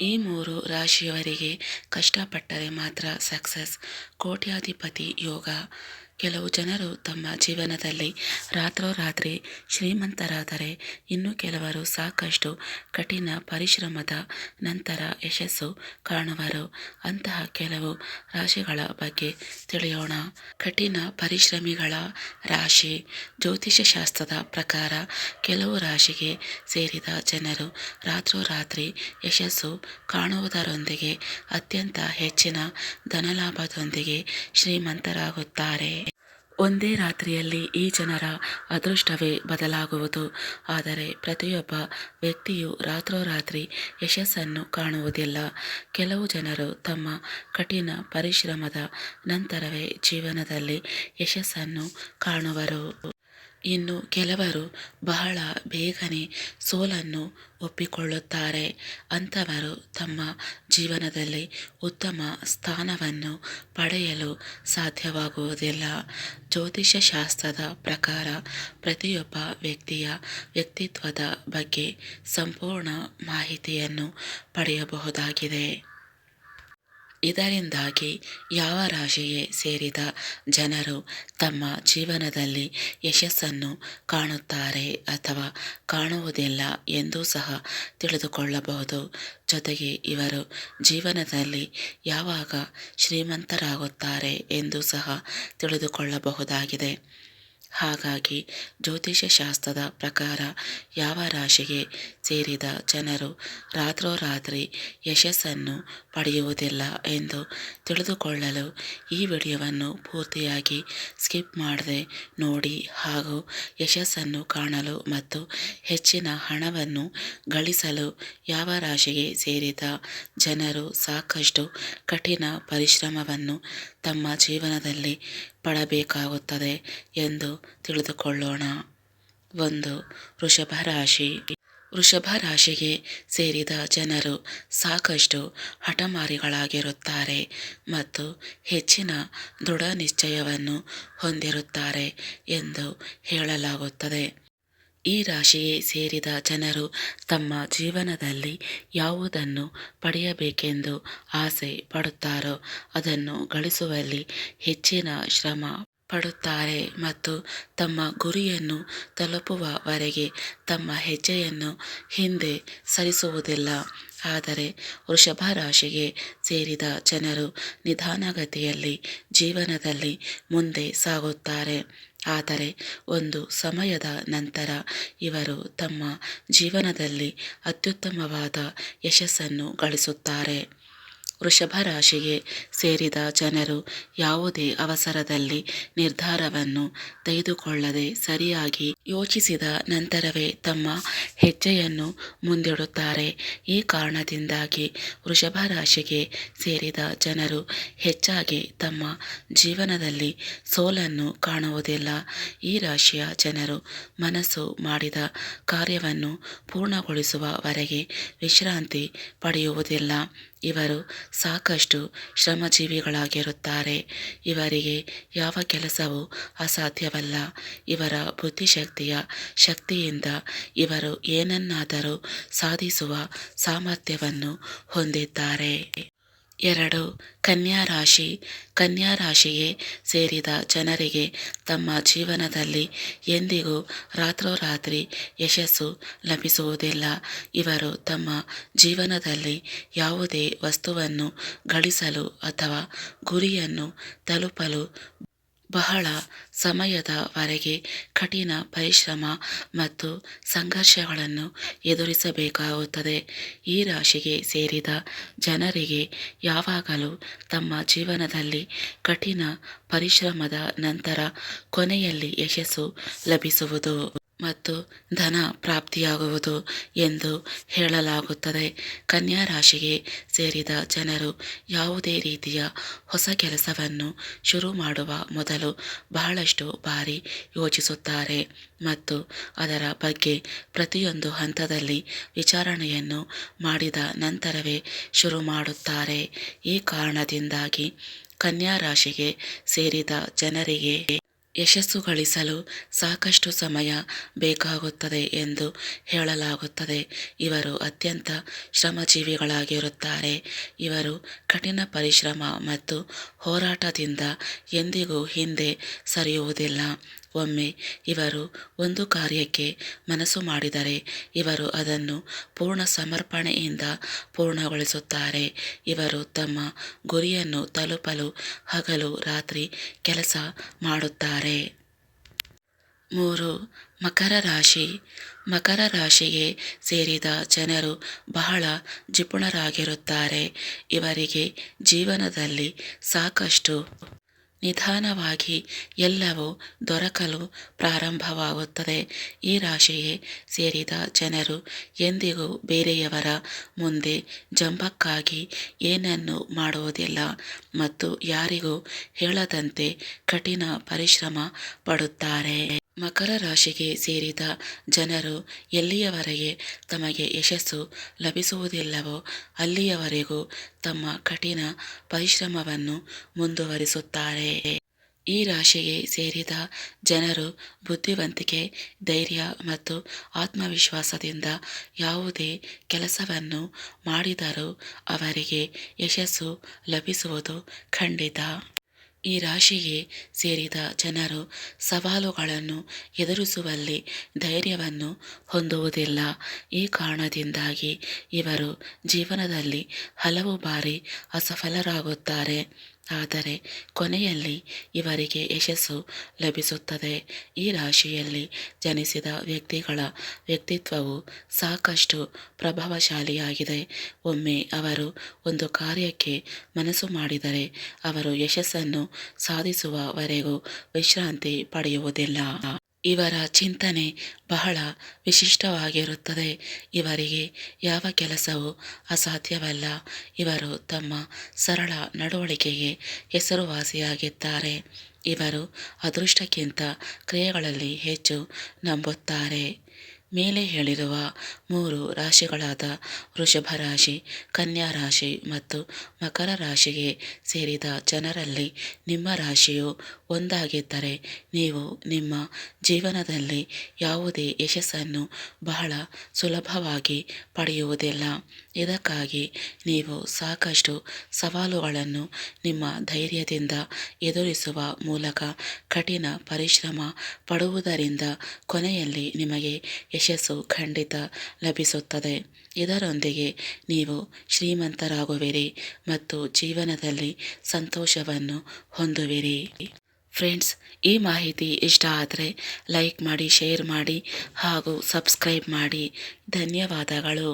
ಈ ಮೂರು ರಾಶಿಯವರಿಗೆ ಕಷ್ಟಪಟ್ಟರೆ ಮಾತ್ರ ಸಕ್ಸಸ್. ಕೋಟ್ಯಾಧಿಪತಿ ಯೋಗ. ಕೆಲವು ಜನರು ತಮ್ಮ ಜೀವನದಲ್ಲಿ ರಾತ್ರೋರಾತ್ರಿ ಶ್ರೀಮಂತರಾದರೆ ಇನ್ನು ಕೆಲವರು ಸಾಕಷ್ಟು ಕಠಿಣ ಪರಿಶ್ರಮದ ನಂತರ ಯಶಸ್ಸು ಕಾಣುವರು. ಅಂತಹ ಕೆಲವು ರಾಶಿಗಳ ಬಗ್ಗೆ ತಿಳಿಯೋಣ. ಕಠಿಣ ಪರಿಶ್ರಮಿಗಳ ರಾಶಿ. ಜ್ಯೋತಿಷ್ಯ ಶಾಸ್ತ್ರದ ಪ್ರಕಾರ ಕೆಲವು ರಾಶಿಗೆ ಸೇರಿದ ಜನರು ರಾತ್ರೋರಾತ್ರಿ ಯಶಸ್ಸು ಕಾಣುವುದರೊಂದಿಗೆ ಅತ್ಯಂತ ಹೆಚ್ಚಿನ ಧನಲಾಭದೊಂದಿಗೆ ಶ್ರೀಮಂತರಾಗುತ್ತಾರೆ. ಒಂದೇ ರಾತ್ರಿಯಲ್ಲಿ ಈ ಜನರ ಅದೃಷ್ಟವೇ ಬದಲಾಗುವುದು. ಆದರೆ ಪ್ರತಿಯೊಬ್ಬ ವ್ಯಕ್ತಿಯು ರಾತ್ರೋರಾತ್ರಿ ಯಶಸ್ಸನ್ನು ಕಾಣುವುದಿಲ್ಲ. ಕೆಲವು ಜನರು ತಮ್ಮ ಕಠಿಣ ಪರಿಶ್ರಮದ ನಂತರವೇ ಜೀವನದಲ್ಲಿ ಯಶಸ್ಸನ್ನು ಕಾಣುವರು. ಇನ್ನು ಕೆಲವರು ಬಹಳ ಬೇಗನೆ ಸೋಲನ್ನು ಒಪ್ಪಿಕೊಳ್ಳುತ್ತಾರೆ. ಅಂಥವರು ತಮ್ಮ ಜೀವನದಲ್ಲಿ ಉತ್ತಮ ಸ್ಥಾನವನ್ನು ಪಡೆಯಲು ಸಾಧ್ಯವಾಗುವುದಿಲ್ಲ. ಜ್ಯೋತಿಷ್ಯ ಶಾಸ್ತ್ರದ ಪ್ರಕಾರ ಪ್ರತಿಯೊಬ್ಬ ವ್ಯಕ್ತಿಯ ವ್ಯಕ್ತಿತ್ವದ ಬಗ್ಗೆ ಸಂಪೂರ್ಣ ಮಾಹಿತಿಯನ್ನು ಪಡೆಯಬಹುದಾಗಿದೆ. ಇದರಿಂದಾಗಿ ಯಾವ ರಾಶಿಗೆ ಸೇರಿದ ಜನರು ತಮ್ಮ ಜೀವನದಲ್ಲಿ ಯಶಸ್ಸನ್ನು ಕಾಣುತ್ತಾರೆ ಅಥವಾ ಕಾಣುವುದಿಲ್ಲ ಎಂದೂ ಸಹ ತಿಳಿದುಕೊಳ್ಳಬಹುದು. ಜೊತೆಗೆ ಇವರು ಜೀವನದಲ್ಲಿ ಯಾವಾಗ ಶ್ರೀಮಂತರಾಗುತ್ತಾರೆ ಎಂದು ಸಹ ತಿಳಿದುಕೊಳ್ಳಬಹುದಾಗಿದೆ. ಹಾಗಾಗಿ ಜ್ಯೋತಿಷ್ಯ ಶಾಸ್ತ್ರದ ಪ್ರಕಾರ ಯಾವ ರಾಶಿಗೆ ಸೇರಿದ ಜನರು ರಾತ್ರೋರಾತ್ರಿ ಯಶಸ್ಸನ್ನು ಪಡೆಯುವುದಿಲ್ಲ ಎಂದು ತಿಳಿದುಕೊಳ್ಳಲು ಈ ವಿಡಿಯೋವನ್ನು ಪೂರ್ತಿಯಾಗಿ ಸ್ಕಿಪ್ ಮಾಡದೆ ನೋಡಿ ಹಾಗೂ ಯಶಸ್ಸನ್ನು ಕಾಣಲು ಮತ್ತು ಹೆಚ್ಚಿನ ಹಣವನ್ನು ಗಳಿಸಲು ಯಾವ ರಾಶಿಗೆ ಸೇರಿದ ಜನರು ಸಾಕಷ್ಟು ಕಠಿಣ ಪರಿಶ್ರಮವನ್ನು ತಮ್ಮ ಜೀವನದಲ್ಲಿ ಪಡಬೇಕಾಗುತ್ತದೆ ಎಂದು ತಿಳಿದುಕೊಳ್ಳೋಣ. ಒಂದು, ವೃಷಭ ರಾಶಿ. ವೃಷಭ ರಾಶಿಗೆ ಸೇರಿದ ಜನರು ಸಾಕಷ್ಟು ಹಠಮಾರಿಗಳಾಗಿರುತ್ತಾರೆ ಮತ್ತು ಹೆಚ್ಚಿನ ದೃಢ ನಿಶ್ಚಯವನ್ನು ಹೊಂದಿರುತ್ತಾರೆ ಎಂದು ಹೇಳಲಾಗುತ್ತದೆ. ಈ ರಾಶಿಗೆ ಸೇರಿದ ಜನರು ತಮ್ಮ ಜೀವನದಲ್ಲಿ ಯಾವುದನ್ನು ಪಡೆಯಬೇಕೆಂದು ಆಸೆ ಪಡುತ್ತಾರೋ ಅದನ್ನು ಗಳಿಸುವಲ್ಲಿ ಹೆಚ್ಚಿನ ಶ್ರಮ ಪಡುತ್ತಾರೆ ಮತ್ತು ತಮ್ಮ ಗುರಿಯನ್ನು ತಲುಪುವವರೆಗೆ ತಮ್ಮ ಹೆಜ್ಜೆಯನ್ನು ಹಿಂದೆ ಸರಿಸುವುದಿಲ್ಲ. ಆದರೆ ವೃಷಭ ರಾಶಿಗೆ ಸೇರಿದ ಜನರು ನಿಧಾನಗತಿಯಲ್ಲಿ ಜೀವನದಲ್ಲಿ ಮುಂದೆ ಸಾಗುತ್ತಾರೆ. ಆದರೆ ಒಂದು ಸಮಯದ ನಂತರ ಇವರು ತಮ್ಮ ಜೀವನದಲ್ಲಿ ಅತ್ಯುತ್ತಮವಾದ ಯಶಸ್ಸನ್ನು ಗಳಿಸುತ್ತಾರೆ. ವೃಷಭ ರಾಶಿಗೆ ಸೇರಿದ ಜನರು ಯಾವುದೇ ಅವಸರದಲ್ಲಿ ನಿರ್ಧಾರವನ್ನು ತೆಗೆದುಕೊಳ್ಳದೆ ಸರಿಯಾಗಿ ಯೋಚಿಸಿದ ನಂತರವೇ ತಮ್ಮ ಹೆಜ್ಜೆಯನ್ನು ಮುಂದಿಡುತ್ತಾರೆ. ಈ ಕಾರಣದಿಂದಾಗಿ ವೃಷಭ ರಾಶಿಗೆ ಸೇರಿದ ಜನರು ಹೆಚ್ಚಾಗಿ ತಮ್ಮ ಜೀವನದಲ್ಲಿ ಸೋಲನ್ನು ಕಾಣುವುದಿಲ್ಲ. ಈ ರಾಶಿಯ ಜನರು ಮನಸ್ಸು ಮಾಡಿದ ಕಾರ್ಯವನ್ನು ಪೂರ್ಣಗೊಳಿಸುವವರೆಗೆ ವಿಶ್ರಾಂತಿ ಪಡೆಯುವುದಿಲ್ಲ. ಇವರು ಸಾಕಷ್ಟು ಶ್ರಮಜೀವಿಗಳಾಗಿರುತ್ತಾರೆ. ಇವರಿಗೆ ಯಾವ ಕೆಲಸವೂ ಅಸಾಧ್ಯವಲ್ಲ. ಇವರ ಬುದ್ಧಿಶಕ್ತಿಯ ಶಕ್ತಿಯಿಂದ ಇವರು ಏನನ್ನಾದರೂ ಸಾಧಿಸುವ ಸಾಮರ್ಥ್ಯವನ್ನು ಹೊಂದಿದ್ದಾರೆ. ಎರಡು ಕನ್ಯಾ ರಾಶಿ. ಕನ್ಯಾ ರಾಶಿಗೆ ಸೇರಿದ ಜನರಿಗೆ ತಮ್ಮ ಜೀವನದಲ್ಲಿ ಎಂದಿಗೂ ರಾತ್ರೋರಾತ್ರಿ ಯಶಸ್ಸು ಲಭಿಸುವುದಿಲ್ಲ. ಇವರು ತಮ್ಮ ಜೀವನದಲ್ಲಿ ಯಾವುದೇ ವಸ್ತುವನ್ನು ಗಳಿಸಲು ಅಥವಾ ಗುರಿಯನ್ನು ತಲುಪಲು ಬಹಳ ಸಮಯದವರೆಗೆ ಕಠಿಣ ಪರಿಶ್ರಮ ಮತ್ತು ಸಂಘರ್ಷಗಳನ್ನು ಎದುರಿಸಬೇಕಾಗುತ್ತದೆ. ಈ ರಾಶಿಗೆ ಸೇರಿದ ಜನರಿಗೆ ಯಾವಾಗಲೂ ತಮ್ಮ ಜೀವನದಲ್ಲಿ ಕಠಿಣ ಪರಿಶ್ರಮದ ನಂತರ ಕೊನೆಯಲ್ಲಿ ಯಶಸ್ಸು ಲಭಿಸುವುದು. ಮತ್ತು ಧನ ಪ್ರಾಪ್ತಿಯಾಗುವುದು ಎಂದು ಹೇಳಲಾಗುತ್ತದೆ. ಕನ್ಯಾ ರಾಶಿಗೆ ಸೇರಿದ ಜನರು ಯಾವುದೇ ರೀತಿಯ ಹೊಸ ಕೆಲಸವನ್ನು ಶುರು ಮಾಡುವ ಮೊದಲು ಬಹಳಷ್ಟು ಬಾರಿ ಯೋಚಿಸುತ್ತಾರೆ ಮತ್ತು ಅದರ ಬಗ್ಗೆ ಪ್ರತಿಯೊಂದು ಹಂತದಲ್ಲಿ ವಿಚಾರಣೆಯನ್ನು ಮಾಡಿದ ನಂತರವೇ ಶುರು ಮಾಡುತ್ತಾರೆ. ಈ ಕಾರಣದಿಂದಾಗಿ ಕನ್ಯಾ ರಾಶಿಗೆ ಸೇರಿದ ಜನರಿಗೆ ಯಶಸ್ಸು ಗಳಿಸಲು ಸಾಕಷ್ಟು ಸಮಯ ಬೇಕಾಗುತ್ತದೆ ಎಂದು ಹೇಳಲಾಗುತ್ತದೆ. ಇವರು ಅತ್ಯಂತ ಶ್ರಮಜೀವಿಗಳಾಗಿರುತ್ತಾರೆ. ಇವರು ಕಠಿಣ ಪರಿಶ್ರಮ ಮತ್ತು ಹೋರಾಟದಿಂದ ಎಂದಿಗೂ ಹಿಂದೆ ಸರಿಯುವುದಿಲ್ಲ. ಒಮ್ಮೆ ಇವರು ಒಂದು ಕಾರ್ಯಕ್ಕೆ ಮನಸ್ಸು ಮಾಡಿದರೆ ಇವರು ಅದನ್ನು ಪೂರ್ಣ ಸಮರ್ಪಣೆಯಿಂದ ಪೂರ್ಣಗೊಳಿಸುತ್ತಾರೆ. ಇವರು ತಮ್ಮ ಗುರಿಯನ್ನು ತಲುಪಲು ಹಗಲು ರಾತ್ರಿ ಕೆಲಸ ಮಾಡುತ್ತಾರೆ. ಮೂರು, ಮಕರ ರಾಶಿ. ಮಕರ ರಾಶಿಗೆ ಸೇರಿದ ಜನರು ಬಹಳ ಜಿಪುಣರಾಗಿರುತ್ತಾರೆ ಇವರಿಗೆ ಜೀವನದಲ್ಲಿ ಸಾಕಷ್ಟು ನಿಧಾನವಾಗಿ ಎಲ್ಲವೂ ದೊರಕಲು ಪ್ರಾರಂಭವಾಗುತ್ತದೆ. ಈ ರಾಶಿಯೇ ಸೇರಿದ ಜನರು ಎಂದಿಗೂ ಬೇರೆಯವರ ಮುಂದೆ ಜಂಬಕ್ಕಾಗಿ ಏನನ್ನೂ ಮಾಡುವುದಿಲ್ಲ ಮತ್ತು ಯಾರಿಗೂ ಹೇಳದಂತೆ ಕಠಿಣ ಪರಿಶ್ರಮ ಪಡುತ್ತಾರೆ. ಮಕರ ರಾಶಿಗೆ ಸೇರಿದ ಜನರು ಎಲ್ಲಿಯವರೆಗೆ ತಮಗೆ ಯಶಸ್ಸು ಲಭಿಸುವುದಿಲ್ಲವೋ ಅಲ್ಲಿಯವರೆಗೂ ತಮ್ಮ ಕಠಿಣ ಪರಿಶ್ರಮವನ್ನು ಮುಂದುವರಿಸುತ್ತಾರೆ. ಈ ರಾಶಿಗೆ ಸೇರಿದ ಜನರು ಬುದ್ಧಿವಂತಿಕೆ, ಧೈರ್ಯ ಮತ್ತು ಆತ್ಮವಿಶ್ವಾಸದಿಂದ ಯಾವುದೇ ಕೆಲಸವನ್ನು ಮಾಡಿದರೂ ಅವರಿಗೆ ಯಶಸ್ಸು ಲಭಿಸುವುದು ಖಂಡಿತ. ಈ ರಾಶಿಗೆ ಸೇರಿದ ಜನರು ಸವಾಲುಗಳನ್ನು ಎದುರಿಸುವಲ್ಲಿ ಧೈರ್ಯವನ್ನು ಹೊಂದುವುದಿಲ್ಲ. ಈ ಕಾರಣದಿಂದಾಗಿ ಇವರು ಜೀವನದಲ್ಲಿ ಹಲವು ಬಾರಿ ಅಸಫಲರಾಗುತ್ತಾರೆ. ಆದರೆ ಕೊನೆಯಲ್ಲಿ ಇವರಿಗೆ ಯಶಸ್ಸು ಲಭಿಸುತ್ತದೆ. ಈ ರಾಶಿಯಲ್ಲಿ ಜನಿಸಿದ ವ್ಯಕ್ತಿಗಳ ವ್ಯಕ್ತಿತ್ವವು ಸಾಕಷ್ಟು ಪ್ರಭಾವಶಾಲಿಯಾಗಿದೆ. ಒಮ್ಮೆ ಅವರು ಒಂದು ಕಾರ್ಯಕ್ಕೆ ಮನಸ್ಸು ಮಾಡಿದರೆ ಅವರು ಯಶಸ್ಸನ್ನು ಸಾಧಿಸುವವರೆಗೂ ವಿಶ್ರಾಂತಿ ಪಡೆಯುವುದಿಲ್ಲ. ಇವರ ಚಿಂತನೆ ಬಹಳ ವಿಶಿಷ್ಟವಾಗಿರುತ್ತದೆ. ಇವರಿಗೆ ಯಾವ ಕೆಲಸವೂ ಅಸಾಧ್ಯವಲ್ಲ. ಇವರು ತಮ್ಮ ಸರಳ ನಡವಳಿಕೆಗೆ ಹೆಸರುವಾಸಿಯಾಗಿದ್ದಾರೆ. ಇವರು ಅದೃಷ್ಟಕ್ಕಿಂತ ಕ್ರಿಯೆಗಳಲ್ಲಿ ಹೆಚ್ಚು ನಂಬುತ್ತಾರೆ. ಮೇಲೆ ಹೇಳಿರುವ ಮೂರು ರಾಶಿಗಳಾದ ವೃಷಭ ರಾಶಿ, ಕನ್ಯಾ ರಾಶಿ ಮತ್ತು ಮಕರ ರಾಶಿಗೆ ಸೇರಿದ ಜನರಲ್ಲಿ ನಿಮ್ಮ ರಾಶಿಯು ಒಂದಾಗಿದ್ದರೆ ನೀವು ನಿಮ್ಮ ಜೀವನದಲ್ಲಿ ಯಾವುದೇ ಯಶಸ್ಸನ್ನು ಬಹಳ ಸುಲಭವಾಗಿ ಪಡೆಯುವುದಿಲ್ಲ. ಇದಕ್ಕಾಗಿ ನೀವು ಸಾಕಷ್ಟು ಸವಾಲುಗಳನ್ನು ನಿಮ್ಮ ಧೈರ್ಯದಿಂದ ಎದುರಿಸುವ ಮೂಲಕ ಕಠಿಣ ಪರಿಶ್ರಮ ಪಡುವುದರಿಂದ ಕೊನೆಯಲ್ಲಿ ನಿಮಗೆ ಯಶಸ್ಸು ಖಂಡಿತ ಲಭಿಸುತ್ತದೆ. ಇದರೊಂದಿಗೆ ನೀವು ಶ್ರೀಮಂತರಾಗುವಿರಿ ಮತ್ತು ಜೀವನದಲ್ಲಿ ಸಂತೋಷವನ್ನು ಹೊಂದುವಿರಿ. ಫ್ರೆಂಡ್ಸ್, ಈ ಮಾಹಿತಿ ಇಷ್ಟ ಆದರೆ ಲೈಕ್ ಮಾಡಿ, ಶೇರ್ ಮಾಡಿ ಹಾಗೂ ಸಬ್ಸ್ಕ್ರೈಬ್ ಮಾಡಿ. ಧನ್ಯವಾದಗಳು.